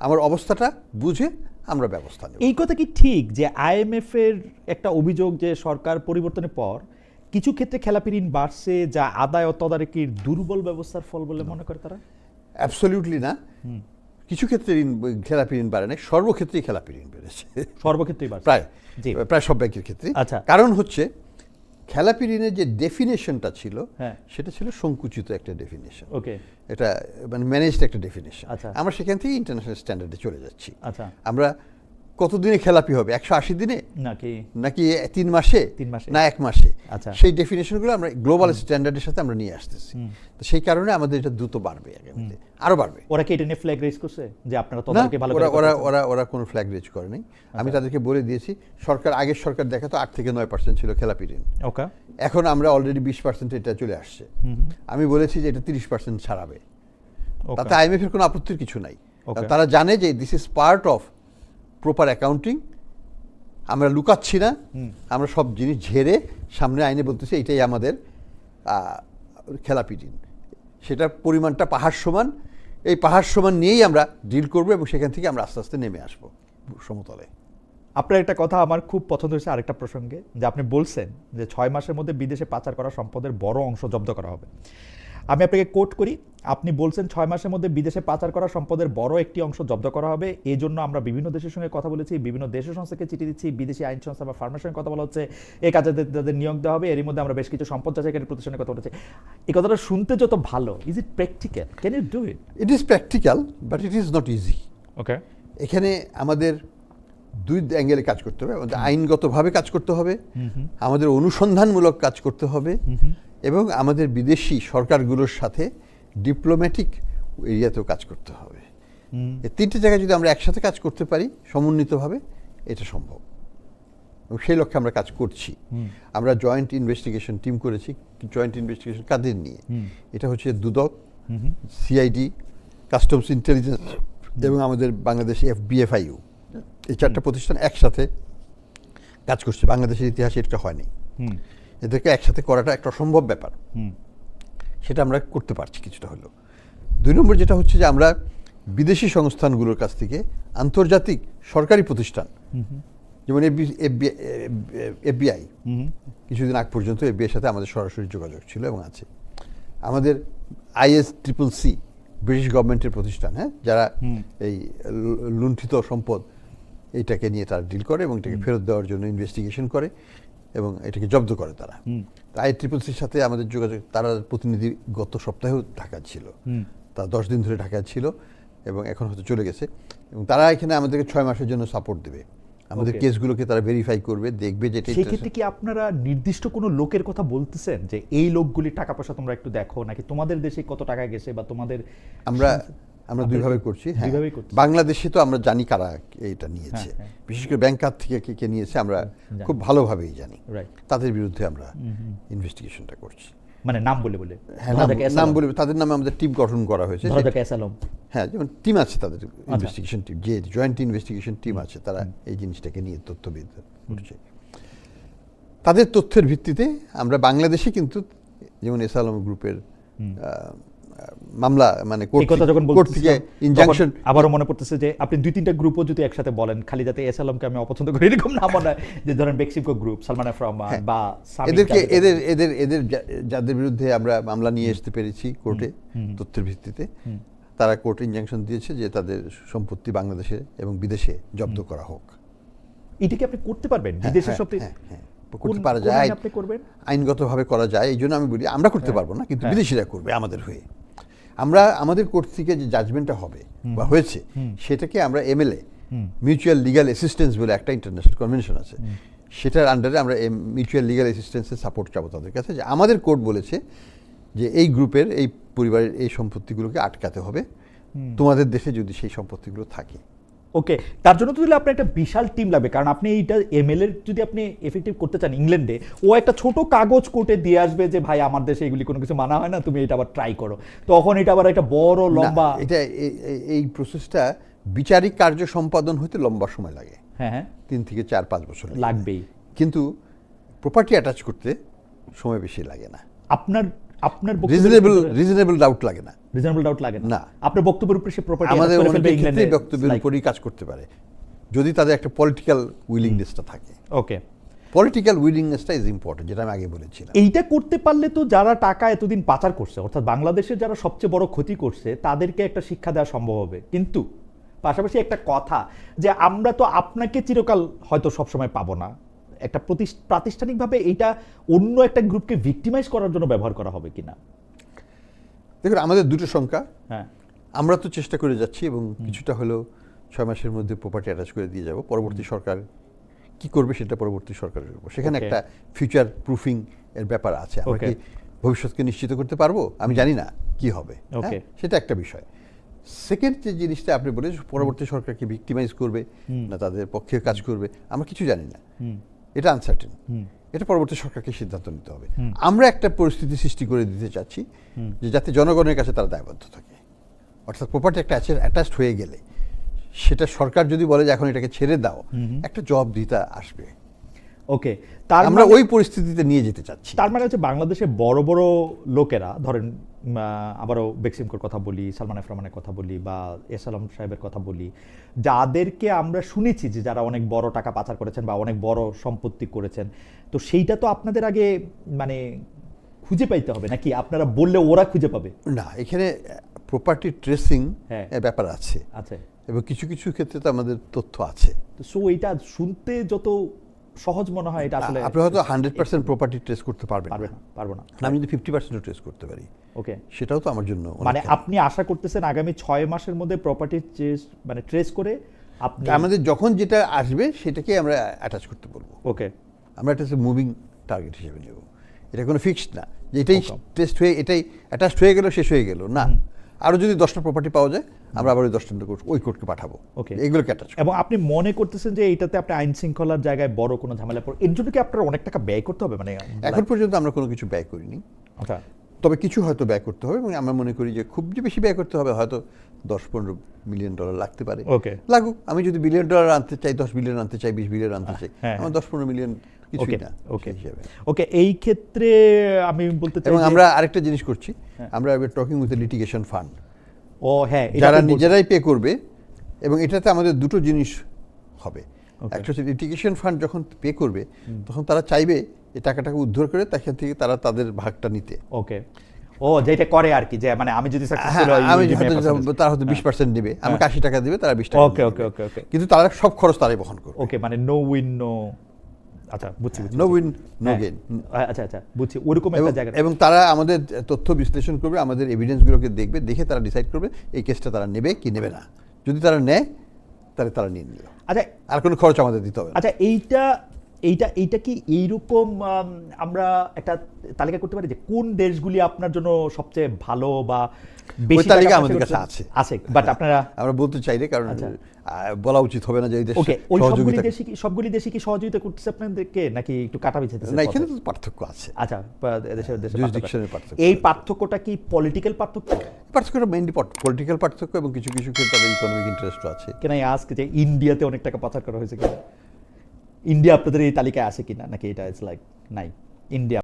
আমার অবস্থাটা বুঝে আমরা ব্যবস্থা নেব। এই কথা কি ঠিক যে আইএমএফ এর একটা অভিযোগ যে সরকার পরিবর্তনের পর কিছু ক্ষেত্রে খেলাপি ঋণ বাড়ছে যা আদায় ও তদারকির দুর্বল ব্যবস্থার ফল বলে মনে করে তারা? অ্যাবসলিউটলি না। কিছু ক্ষেত্রে ঋণ খেলাপি ঋণ বাড়ে নাই সর্বক্ষেত্রেই খেলাপি ঋণ বেড়েছে। সর্বক্ষেত্রেই প্রায় জি। প্রায় সব ব্যাংকের ক্ষেত্রে আচ্ছা। কারণ হচ্ছে খেলাপি ঋণের যে ডেফিনেশনটা ছিল হ্যাঁ। সেটা ছিল সংকুচিত একটা ডেফিনেশন। ওকে। এটা মানে ম্যানেজড একটা ডেফিনেশন। আচ্ছা। আমরা সেখান থেকে ইন্টারন্যাশনাল স্ট্যান্ডার্ডে চলে যাচ্ছি। আচ্ছা। আমরা কতদিনে খেলাপি হবে? একশো আশি দিনে? নাকি? নাকি তিন মাসে? তিন মাসে। না এক মাসে। আচ্ছা। সেই ডেফিনেশনগুলো আমরা গ্লোবাল স্ট্যান্ডার্ডের সাথে আমরা নিয়ে আসতেছি। তো সেই কারণে আমাদের এটা দ্রুত বাড়বে আগামীতে আরও বাড়বে। ওরা কি এটা নিয়ে ফ্ল্যাগ রেজ করছে? যে আপনারা তদারকি ভালো করে ওরা ওরা ওরা ওরা কোনো ফ্ল্যাগ রেজ করে নাই। আচ্ছা। আমি তাদেরকে বলে দিয়েছি সরকার আগের সরকার দেখাতো আট থেকে নয় পার্সেন্ট ছিল খেলাপি ঋণ। ওকে। এখন আমরা অলরেডি বিশ পার্সেন্ট এটা চলে আসছে। আমি বলেছি যে এটা তিরিশ পার্সেন্ট ছাড়াবে। ওকে। তাতে আইএমএফ এর কোনো আপত্তির কিছু নাই। তারা জানে যে this is part of proper accounting আমরা লুকাচ্ছি না আমরা সব জিনিস ঝেড়ে সামনে আইনে বলতেছি এটাই আমাদের খেলাপি ঋণ সেটার পরিমাণটা পাহাড় সমান এই পাহাড় সমান নিয়েই আমরা ডিল করব এবং সেখান থেকে আমরা আস্তে আস্তে নেমে আসব সমতলে। আপনার একটা কথা আমার খুব পছন্দ হয়েছে আরেকটা প্রসঙ্গে যে আপনি বলছেন যে ছয় মাসের মধ্যে বিদেশে পাচার করা সম্পদের বড় অংশ জব্দ করা হবে। আমি আপনাকে কোট করি। আপনি বলছেন ছয় মাসের মধ্যে বিদেশে পাচার করা সম্পদের বড় একটি অংশ জব্দ করা হবে। এই জন্য আমরা বিভিন্ন দেশের সঙ্গে কথা বলেছি বিভিন্ন দেশের সংস্থাকে চিঠি দিচ্ছি বিদেশি আইন সংস্থা বা ফার্মের সঙ্গে কথা বলা হচ্ছে। এই কাজে তাদের- তাদের নিয়োগ দেওয়া হবে। এরই মধ্যে আমরা বেশ কিছু সম্পদ যাচাইকারী প্রতিষ্ঠানের কথা বলেছি। এই কথাটা শুনতে যত ভালো is it practical can you do it it is practical but it is not easy okay এখানে আমাদের দুই অ্যাঙ্গেলে কাজ করতে হবে। আমাদের আইনগতভাবে কাজ করতে হবে। আমাদের অনুসন্ধানমূলক কাজ করতে হবে। এবং আমাদের বিদেশি সরকারগুলোর সাথে ডিপ্লোম্যাটিক এরিয়াতেও কাজ করতে হবে। তিনটে জায়গায় যদি আমরা একসাথে কাজ করতে পারি সমন্বিতভাবে এটা সম্ভব। এবং সেই লক্ষ্যে আমরা কাজ করছি। আমরা জয়েন্ট ইনভেস্টিগেশন টিম করেছি জয়েন্ট ইনভেস্টিগেশন কাদের নিয়ে? এটা হচ্ছে দুদক সিআইডি কাস্টমস ইন্টেলিজেন্স এবং আমাদের বাংলাদেশ এফবিএফআইউ এই চারটা প্রতিষ্ঠান একসাথে কাজ করছে। বাংলাদেশের ইতিহাসে এটা হয়নি। এদেরকে একসাথে করাটা একটা অসম্ভব ব্যাপার। সেটা আমরা করতে পারছি কিছুটা হলেও। দুই নম্বর যেটা হচ্ছে যে আমরা বিদেশি সংস্থানগুলোর কাছ থেকে আন্তর্জাতিক সরকারি প্রতিষ্ঠান যেমন এফবিআই কিছুদিন আগ পর্যন্ত এফবিআই সাথে আমাদের সরাসরি যোগাযোগ ছিল এবং আছে। আমাদের আইএস ট্রিপল সি ব্রিটিশ গভর্নমেন্টের প্রতিষ্ঠান হ্যাঁ? যারা এই লুণ্ঠিত সম্পদ এইটাকে নিয়ে তারা ডিল করে এবং এটাকে ফেরত দেওয়ার জন্য ইনভেস্টিগেশন করে। এবং এটাকে জব্দ করে তারা। আই ট্রিপল সির সাথে আমাদের যোগাযোগ তারা প্রতিনিধি গত সপ্তাহেও ঢাকা ছিল। তারা দশ দিন ধরে ঢাকায় ছিল এবং এখন হয়তো চলে গেছে। এবং তারা এখানে আমাদেরকে ছয় মাসের জন্য সাপোর্ট দেবে। আমাদের কেসগুলোকে তারা ভেরিফাই করবে দেখবে যে এটা সেই ক্ষেত্রে কি আপনারা নির্দিষ্ট কোনো লোকের কথা বলতেছেন? যে এই লোকগুলির টাকা পয়সা তোমরা একটু দেখো নাকি তোমাদের দেশে কত টাকা গেছে বা তোমাদের আমরা আমরা দুইভাবে করছি হ্যাঁ। বাংলাদেশে তো আমরা জানি কারা এটা নিয়েছে। হ্যাঁ, বিশেষ করে ব্যাংক খাত থেকে কে কে নিয়েছে আমরা খুব ভালোভাবেই জানি। তাদের বিরুদ্ধে আমরা ইনভেস্টিগেশনটা করছি। মানে নাম বলে বলে। হ্যাঁ নাম-। বলে তাদের নামে আমাদের টিম গঠন করা হয়েছে। হ্যাঁ যেমন টিম আছে তাদের আচ্ছা। ইনভেস্টিগেশন টিম যে জয়েন্ট ইনভেস্টিগেশন টিম আছে তারা এই জিনিসটাকে নিয়ে তথ্যবিদ করছে। তাদের তথ্যের ভিত্তিতে আমরা বাংলাদেশে কিন্তু যেমন এস আলম গ্রুপের মামলা মানে কোর্ট কথা যখন কোর্ট থেকে ইনজাংশন আবারও মনে পড়তেছে যে আপনি দুই তিনটা গ্রুপও যদি একসাথে বলেন খালি যাতে এসালমকে আমি অপছন্দ করি এরকম না মনে হয় যে ধরেন বেক্সিমকো গ্রুপ সালমান এফ রহমান হ্যাঁ। বা এদেরকে এদের এদের এদের যাদের বিরুদ্ধে আমরা মামলা নিয়ে আসতে পেরেছি কোর্টে তথ্যের ভিত্তিতে। তারা কোর্ট ইনজাংশন দিয়েছে যে তাদের সম্পত্তি বাংলাদেশে এবং বিদেশে জব্দ করা হোক। এটা কি আপনি করতে পারবেন? হ্যাঁ, বিদেশের হ্যাঁ, সব। করতে পারা যায়। আইনগতভাবে করা যায় এই জন্য আমি বলি আমরা করতে পারব না কিন্তু বিদেশিরা করবে আমাদের হয়ে। আমরা আমাদের কোর্ট থেকে যে জাজমেন্টটা হবে বা হয়েছে সেটাকে আমরা এমএলএ মিউচুয়াল লিগাল অ্যাসিস্ট্যান্স বলে একটা ইন্টারন্যাশনাল কনভেনশন আছে। সেটার আন্ডারে আমরা মিউচুয়াল লিগাল অ্যাসিস্ট্যান্সের সাপোর্ট চাবো তাদের কাছে যে আমাদের কোর্ট বলেছে যে এই গ্রুপের এই পরিবারের এই সম্পত্তিগুলোকে আটকাতে হবে। তোমাদের দেশে যদি সেই সম্পত্তিগুলো থাকে। ওকে তার জন্য তো তাহলে আপনার একটা বিশাল টিম লাগবে। কারণ আপনি এইটা এমএল এর যদি আপনি এফেক্টিভ করতে চান ইংল্যান্ডে ও একটা ছোট কাগজ কোর্টে দিয়ে আসবে যে ভাই আমার দেশে এগুলি কোনো কিছু মানা হয় না তুমি এটা আবার ট্রাই করো। তখন এটা আবার একটা বড় লম্বা এটা এই প্রসেসটা বিচারিক কার্য সম্পাদন হতে লম্বা সময় লাগে। হ্যাঁ হ্যাঁ। তিন থেকে চার পাঁচ বছর লাগবেই। কিন্তু প্রপার্টি অ্যাটাচ করতে সময় বেশি লাগে না। আপনার আপনার রিজনেবল রিজনেবল ডাউট লাগে না। রিজনেবল ডাউট লাগে না। আপনার বক্তব্যের উপরে সে প্রপার্টি আমাদের অনেকের বক্তব্যের উপরই কাজ করতে পারে। যদি তাদের একটা পলিটিক্যাল উইলিংনেসটা থাকে। ওকে পলিটিক্যাল উইলিংনেসটা ইজ ইম্পর্টেন্ট যেটা আমি আগে বলেছিলাম। এইটা করতে পারলে তো যারা টাকা এতদিন পাচার করছে অর্থাৎ বাংলাদেশের যারা সবচেয়ে বড় ক্ষতি করছে তাদেরকে একটা শিক্ষা দেওয়া সম্ভব হবে। কিন্তু পাশাপাশি একটা কথা যে আমরা তো আপনাকে চিরকাল হয়তো সবসময় পাবো না। একটা প্রাতিষ্ঠানিকভাবে এইটা অন্য একটা গ্রুপকে ভিক্টিমাইজ করার জন্য ব্যবহার করা হবে কিনা? দেখুন আমাদের দুটো সংখ্যা। হ্যাঁ। আমরা তো চেষ্টা করে যাচ্ছি এবং কিছুটা হলেও ছয় মাসের মধ্যে প্রপার্টি অ্যাটাচ করে দিয়ে যাব। পরবর্তী সরকার কি করবে সেটা পরবর্তী সরকারের উপর সেখানে একটা ফিউচার প্রুফিং এর ব্যাপার আছে। আমরা কি ভবিষ্যৎকে নিশ্চিত করতে পারব? আমি জানি না কি হবে। হ্যাঁ? সেটা একটা বিষয়। সেকেন্ড যে জিনিসটা আপনি বলে পরবর্তী সরকারকে ভিক্টিমাইজ করবে না তাদের পক্ষে কাজ করবে আমরা কিছু জানি না। এটা আনসার্টেন এটা পরবর্তী সরকারকে সিদ্ধান্ত নিতে হবে। আমরা একটা পরিস্থিতি সৃষ্টি করে দিতে চাচ্ছি যে যাতে জনগণের কাছে তারা দায়বদ্ধ থাকে। অর্থাৎ প্রপার্টি একটা অ্যাটাচড হয়ে গেলে সেটা সরকার যদি বলে যে এখন এটাকে ছেড়ে দাও একটা জবাবদিহিতা আসবে। ওকে তার আমরা মানে- ওই পরিস্থিতিতে নিয়ে যেতে চাচ্ছি। তার মানে হচ্ছে বাংলাদেশে বড় বড় লোকেরা ধরেন আবারও বেক্সিমকোর কথা বলি সালমান এফ রহমানের কথা বলি বা এস আলম সাহেবের কথা বলি যাদেরকে আমরা শুনেছি যে যারা অনেক বড় টাকা পাচার করেছেন বা অনেক বড় সম্পত্তি করেছেন তো সেইটা তো আপনাদের আগে মানে খুঁজে পাইতে হবে নাকি? আপনারা বললে ওরা খুঁজে পাবে? না এখানে প্রপার্টি ট্রেসিং হ্যাঁ। ব্যাপার আছে। আচ্ছা এবং কিছু কিছু ক্ষেত্রে তো আমাদের তথ্য আছে। তো সো এটা শুনতে যত সহজ মনে হয় এটা আসলে আপনি হয়তো হান্ড্রেড পার্সেন্ট প্রপার্টি ট্রেস করতে পারবেন পারবে না। না পারব না। আমি যদি ফিফটি পার্সেন্টও ট্রেস করতে পারি। ওকে সেটাও তো আমার জন্য মানে আপনি আশা করতেছেন আগামী ছয় মাসের মধ্যে প্রপার্টি মানে ট্রেস করে আপনি আমাদের যখন যেটা আসবে সেটাকে আমরা অ্যাটাচ করতে বলব। ওকে আমরা এটা মুভিং টার্গেট হিসেবে নেব। এটা কোনো ফিক্সড না। যে এটাই. টেস্ট হয়ে এটাই অ্যাটাচড হয়ে গেল শেষ হয়ে গেল না। আরও যদি দশটা প্রপার্টি পাওয়া যায় আমরা আবার ওই দশটা কোর্ট ওই কোর্টকে পাঠাবো। Okay. এগুলোকে অ্যাটাচ এবং আপনি মনে করতেছেন যে এইটাতে আপনি আইন শৃঙ্খলার জায়গায় বড় কোনো ঝামেলা পড়ে এর জন্য কি আপনার অনেক টাকা ব্যয় করতে হবে? মানে এখন পর্যন্ত আমরা কোনো কিছু ব্যয় করিনি। আচ্ছা। তবে কিছু হয়তো ব্যয় করতে হবে এবং আমরা মনে করি যে খুব যে বেশি ব্যয় করতে হবে হয়তো দশ পনেরো মিলিয়ন ডলার লাগতে পারে। ওকে লাগুক। আমি যদি বিলিয়ন ডলার আনতে চাই দশ বিলিয়ন আনতে চাই বিশ বিলিয়ন আনতে চাই হ্যাঁ, আমার দশ পনেরো মিলিয়ন কিছুই ওকে না ওকে হিসাবে। ওকে এই ক্ষেত্রে আমি বলতে চাই এবং আমরা আরেকটা জিনিস করছি। হ্যাঁ। আমরা টকিং উইথ লিটিগেশন ফান্ড ও হ্যাঁ যারা নিজেরাই পে করবে এবং এটাতে আমাদের দুটো জিনিস হবে। একটা হচ্ছে লিটিগেশন ফান্ড যখন পে করবে তখন তারা চাইবে এই টাকাটাকে উদ্ধার করে সেখান থেকে তারা তাদের ভাগটা নিতে। ওকে ও যেটা করে আর কি যে মানে আমি যদি হ্যাঁ, সাকসেসফুল হই আমি। তারা হয়তো বিশ পার্সেন্ট নেবে আমাকে আশি টাকা দেবে তারা বিশ টাকা ওকে ওকে ওকে দেবে। okay. কিন্তু তারা সব খরচ তারাই বহন করবে। ওকে মানে নো উইন নো আচ্ছা বুঝছি নো উইন নো গেইন আচ্ছা আচ্ছা বুঝছি। ওরকম একটা জায়গা এবং তারা আমাদের তথ্য বিশ্লেষণ করবে আমাদের এভিডেন্সগুলোকে দেখবে দেখে তারা ডিসাইড করবে এই কেসটা তারা নেবে কি নেবে না। যদি তারা নেয় তাহলে তারা নিয়ে নিল। আচ্ছা আর কোনো খরচ আমাদের দিতে হবে আচ্ছা এইটা এইটা এইটা কি এইরকম আমরা একটা তালিকা করতে পারি যে কোন দেশগুলি আপনার জন্য সবচেয়ে ভালো বা বেশি তালিকা আমাদের কাছে আছে। আছে বাট আপনারা আমরা বলতে চাই কারণ আচ্ছা। বলা উচিত হবে না যে এই দেশ সহযোগিতা দেশে কি সবগুলি দেশে কি সহযোগিতা করতেছে আপনাদেরকে নাকি একটু কাটা না এখানে তো পার্থক্য আছে। আচ্ছা দেশের দেশের পার্থক্য। এই পার্থক্যটা কি পলিটিক্যাল পার্থক্য? পার্থক্যটা মেইনলি পলিটিক্যাল পার্থক্য এবং কিছু কিছু ক্ষেত্রে ইকোনমিক ইন্টারেস্টও আছে। কেন আজকে যে ইন্ডিয়াতে অনেক টাকা পাচার করা হয়েছে কিনা? India Pradri Talika Asikin Nakita. It's like nine. India